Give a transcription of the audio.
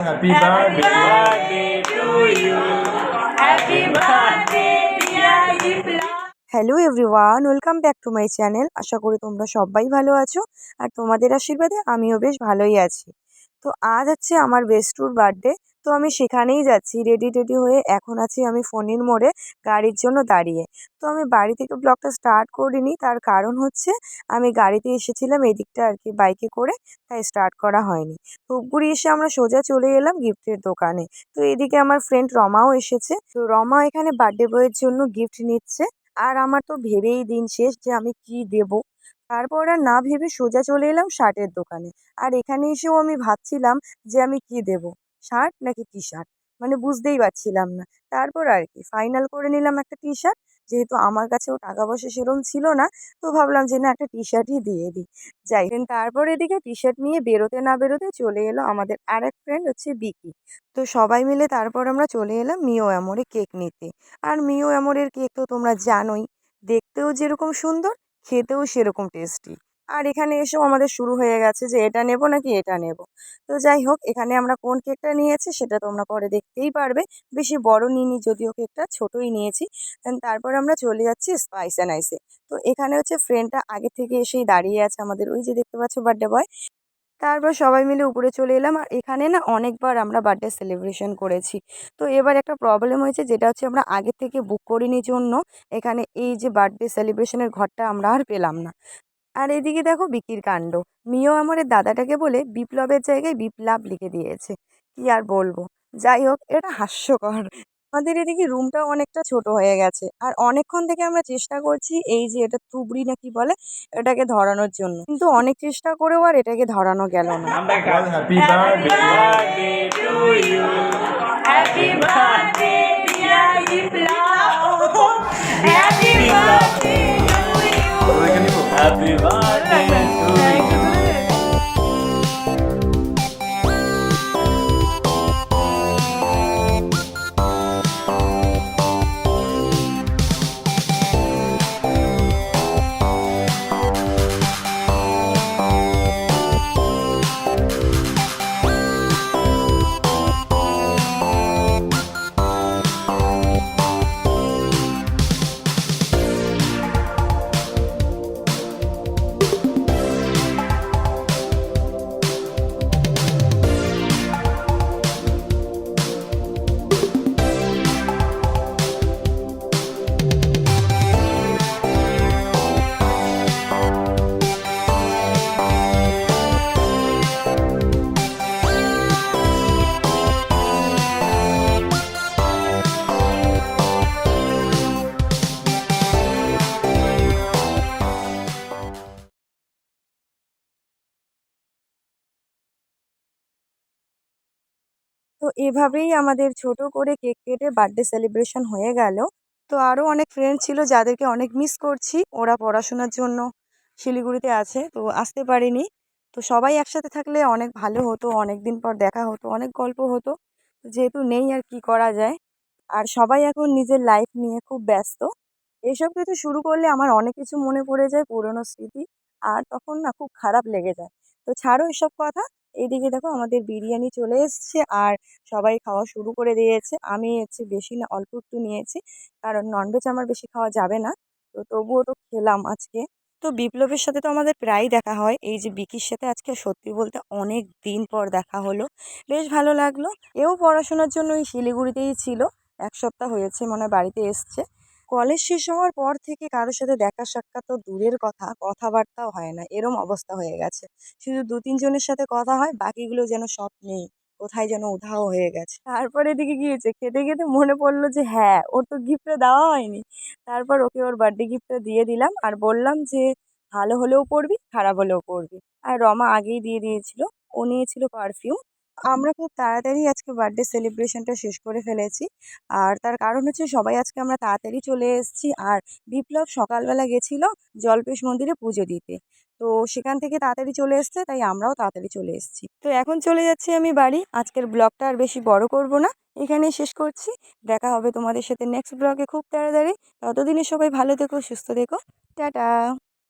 Happy birthday to you. Happy birthday, dear Dipla. Hello everyone welcome back to my channel আশা করি তোমরা সবাই ভালো আছো আর তোমাদের আশীর্বাদে আমিও বেশ ভালোই আছি তো আজ হচ্ছে আমার বেস্টুর বার্থডে তো আমি সেখানেই যাচ্ছি। রেডি টেডি হয়ে এখন আছি আমি ফোনের মোড়ে গাড়ির জন্য দাঁড়িয়ে। তো আমি বাড়ি থেকে ব্লগটা স্টার্ট করিনি, তার কারণ হচ্ছে আমি গাড়িতে এসেছিলাম এদিকটা আর কি বাইকে করে, তাই স্টার্ট করা হয়নি। ধূপগুড়ি এসে আমরা সোজা চলে এলাম গিফটের দোকানে। তো এদিকে আমার ফ্রেন্ড রমাও এসেছে। তো রমা এখানে বার্থডে বয়ের জন্য গিফট নিচ্ছে। আর আমার তো ভেবেই দিন শেষ যে আমি কি দেব। তারপর আর না ভেবে সোজা চলে এলাম শার্টের দোকানে। আর এখানে এসেও আমি ভাবছিলাম যে আমি কি দেব, শার্ট নাকি টি শার্ট মানে বুঝতেই পারছিলাম না। তারপর আর কি ফাইনাল করে নিলাম একটা টি শার্ট যেহেতু আমার কাছেও টাকা পয়সা সেরকম ছিল না, তো ভাবলাম যে না একটা টি শার্টই দিয়ে দিই। যাই তারপর এদিকে টি শার্ট নিয়ে বেরোতে না বেরোতে চলে এলো আমাদের আর এক ফ্রেন্ড হচ্ছে বিকি তো সবাই মিলে তারপর আমরা চলে এলাম মিও অ্যামোরে কেক নিতে। আর মিও অ্যামোরের কেক তো তোমরা জানোই, দেখতেও যেরকম সুন্দর, খেতেও সেরকম টেস্টি আর এখানে এসেও আমাদের শুরু হয়ে গেছে যে এটা নেব নাকি এটা নেব। তো যাই হোক, এখানে আমরা কোন কেকটা নিয়েছি সেটা তোমরা পরে দেখতেই পারবে। বেশি বড় নিইনি, যদিও কেকটা ছোটোই নিয়েছি। তারপর আমরা চলে যাচ্ছি স্পাইস অ্যান্ড আইসে। তো এখানে হচ্ছে ফ্রেন্ডটা আগে থেকে এসেই দাঁড়িয়ে আছে আমাদের ওই যে দেখতে পাচ্ছ বার্থডে বয়। তারপর সবাই মিলে উপরে চলে এলাম আর এখানে না অনেকবার আমরা বার্থডে সেলিব্রেশন করেছি। তো এবার একটা প্রবলেম হয়েছে যেটা হচ্ছে আমরা আগে থেকে বুক করিনি জন্য এখানে এই যে বার্থডে সেলিব্রেশনের ঘরটা আমরা আর পেলাম না। আর এদিকে দেখো বিকির কাণ্ড। মিও আমার দাদাটাকে বলে বিপ্লবের জায়গায় বিপ্লব লিখে দিয়েছে। কি আর বলব? যাই হোক এটা হাস্যকর। আমাদের এদিকে রুমটাও অনেকটা ছোট হয়ে গেছে। আর অনেকক্ষণ থেকে আমরা চেষ্টা করছি এই যে এটা তুবড়ি না কি বলে? এটাকে ধরানোর জন্য। কিন্তু অনেক চেষ্টা করেও আর এটাকে ধরানো গেল না। Viva! তো এভাবেই আমাদের ছোট করে কেক কেটে বার্থডে সেলিব্রেশন হয়ে গেল। তো আরও অনেক ফ্রেন্ড ছিল যাদেরকে অনেক মিস করছি। ওরা পড়াশোনার জন্য শিলিগুড়িতে আছে, তো আসতে পারেনি। তো সবাই একসাথে থাকলে অনেক ভালো হতো অনেক দিন পর দেখা হতো, অনেক গল্প হতো। যেহেতু নেই আর কি করা যায়। আর সবাই এখন নিজের লাইফ নিয়ে খুব ব্যস্ত। এসব কিছু শুরু করলে আমার অনেক কিছু মনে পড়ে যায়, পুরনো স্মৃতি। আর তখন না খুব খারাপ লেগে যায়। তো ছাড়ো এসব কথা। এইদিকে দেখো আমাদের বিরিয়ানি চলে এসছে আর সবাই খাওয়া শুরু করে দিয়েছে। আমি হচ্ছে বেশি না, অল্প একটু নিয়েছি। কারণ ননভেজ আমার বেশি খাওয়া যাবে না। তো তবুও তো খেলাম আজকে। তো বিপ্লবের সাথে তো আমাদের প্রায়ই দেখা হয়। এই যে বিকির সাথে আজকে সত্যি বলতে অনেক দিন পর দেখা হলো। বেশ ভালো লাগল। এও পড়াশোনার জন্য ওই শিলিগুড়িতেই ছিল। এক সপ্তাহ হয়েছে মনে হয় বাড়িতে এসছে। কলেজ শেষ হওয়ার পর থেকে কারোর সাথে দেখা সাক্ষাৎ তো দূরের কথা, কথাবার্তাও হয় না। এরম অবস্থা হয়ে গেছে। শুধু দু তিনজনের সাথে কথা হয়, বাকিগুলো যেন সব নেই। কোথায় যেন উধাও হয়ে গেছে। তারপর এদিকে গিয়েছে খেতে খেতে মনে পড়ল যে হ্যাঁ ওর তো গিফটটা দেওয়া হয়নি। তারপর ওকে ওর বার্থডে গিফটটা দিয়ে দিলাম আর বললাম যে, ভালো হলেও পড়বি খারাপ হলেও পড়বি আর রমা আগেই দিয়ে দিয়েছিল। ও নিয়েছিল পারফিউম আমরা খুব তাড়াতাড়ি আজকে বার্থডে সেলিব্রেশনটা শেষ করে ফেলেছি। আর তার কারণ হচ্ছে সবাই আজকে আমরা তাড়াতাড়ি চলে এসেছি। আর বিপ্লব সকালবেলা গেছিল জলপেশ মন্দিরে পুজো দিতে। তো সেখান থেকে তাড়াতাড়ি চলে এসছে, তাই আমরাও তাড়াতাড়ি চলে এসেছি। তো এখন চলে যাচ্ছি আমি বাড়ি। আজকের ব্লগটা আর বেশি বড় করব না। এখানেই শেষ করছি। দেখা হবে তোমাদের সাথে নেক্সট ব্লগে খুব তাড়াতাড়ি। ততদিনে সবাই ভালো থেকো, সুস্থ থেকো। টাটা!